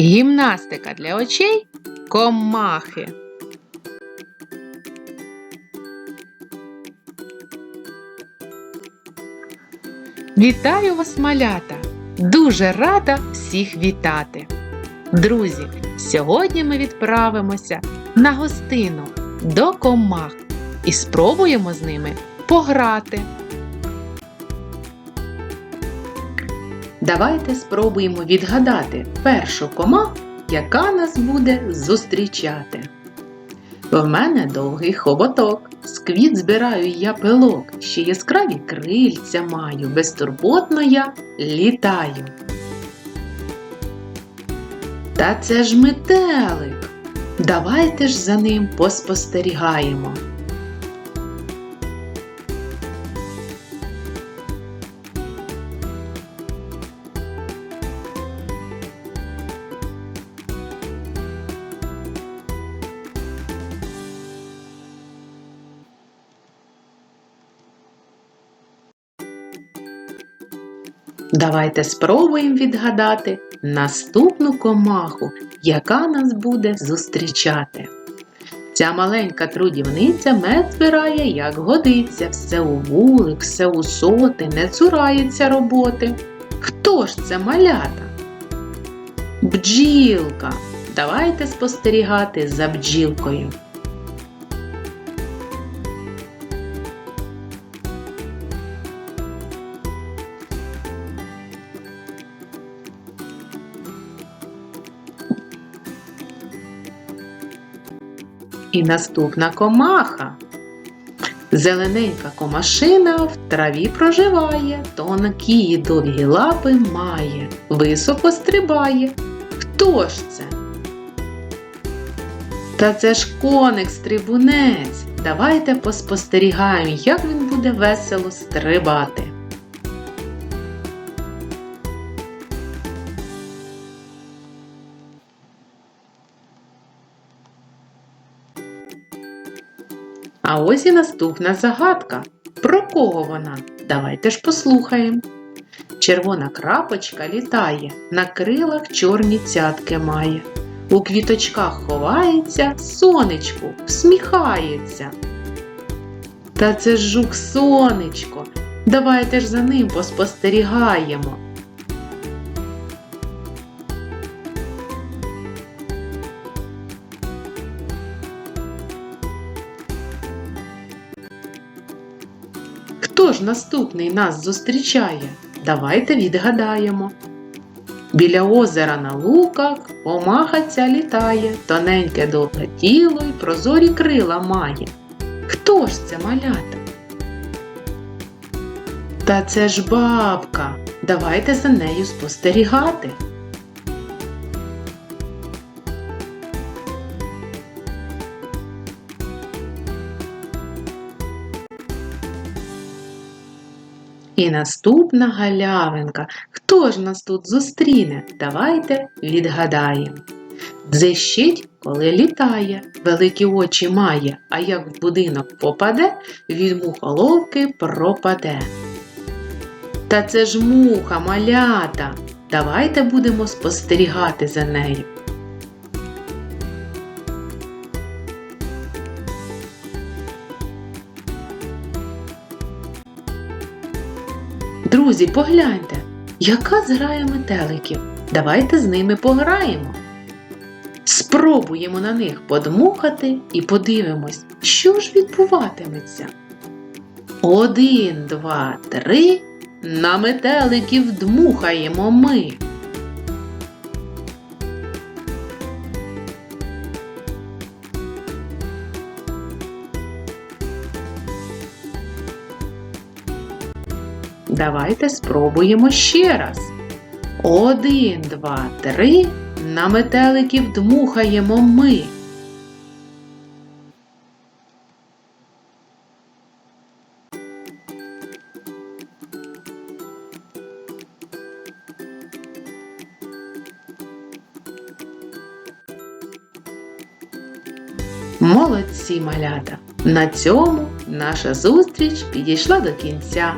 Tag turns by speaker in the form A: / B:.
A: Гімнастика для очей комахи. Вітаю вас, малята! Дуже рада всіх вітати! Друзі, сьогодні ми відправимося на гостину до комах і спробуємо з ними пограти. Давайте спробуємо відгадати першу комаху, яка нас буде зустрічати. В мене довгий хоботок, з квіт збираю я пилок, ще яскраві крильця маю, безтурботно я літаю. Та це ж метелик. Давайте ж за ним поспостерігаємо. Давайте спробуємо відгадати наступну комаху, яка нас буде зустрічати. Ця маленька трудівниця мед збирає, як годиться, все у вулик, все у соти, не цурається роботи. Хто ж це малята? Бджілка. Давайте спостерігати за бджілкою. І наступна комаха. Зелененька комашина в траві проживає, тонкі й довгі лапи має, високо стрибає. Хто ж це? Та це ж коник стрибунець. Давайте поспостерігаємо, як він буде весело стрибати. А ось і наступна загадка. Про кого вона? Давайте ж послухаємо. Червона крапочка літає, на крилах чорні цятки має. У квіточках ховається, сонечку всміхається. Та це ж жук сонечко. Давайте ж за ним поспостерігаємо. Хто ж наступний нас зустрічає? Давайте відгадаємо. Біля озера на луках помаха ця літає, тоненьке довге тіло й прозорі крила має. Хто ж це малята? Та це ж бабка. Давайте за нею спостерігати. І наступна галявинка. Хто ж нас тут зустріне? Давайте відгадаємо. Дзищить, коли літає, великі очі має, а як в будинок попаде, від мухоловки пропаде. Та це ж муха, малята. Давайте будемо спостерігати за нею. Друзі, погляньте, яка зграя метеликів. Давайте з ними пограємо. Спробуємо на них подмухати і подивимось, що ж відбуватиметься. Один, два, три. На метеликів дмухаємо ми. Давайте спробуємо ще раз. Один, два, три. На метеликів дмухаємо ми. Молодці малята! На цьому наша зустріч підійшла до кінця.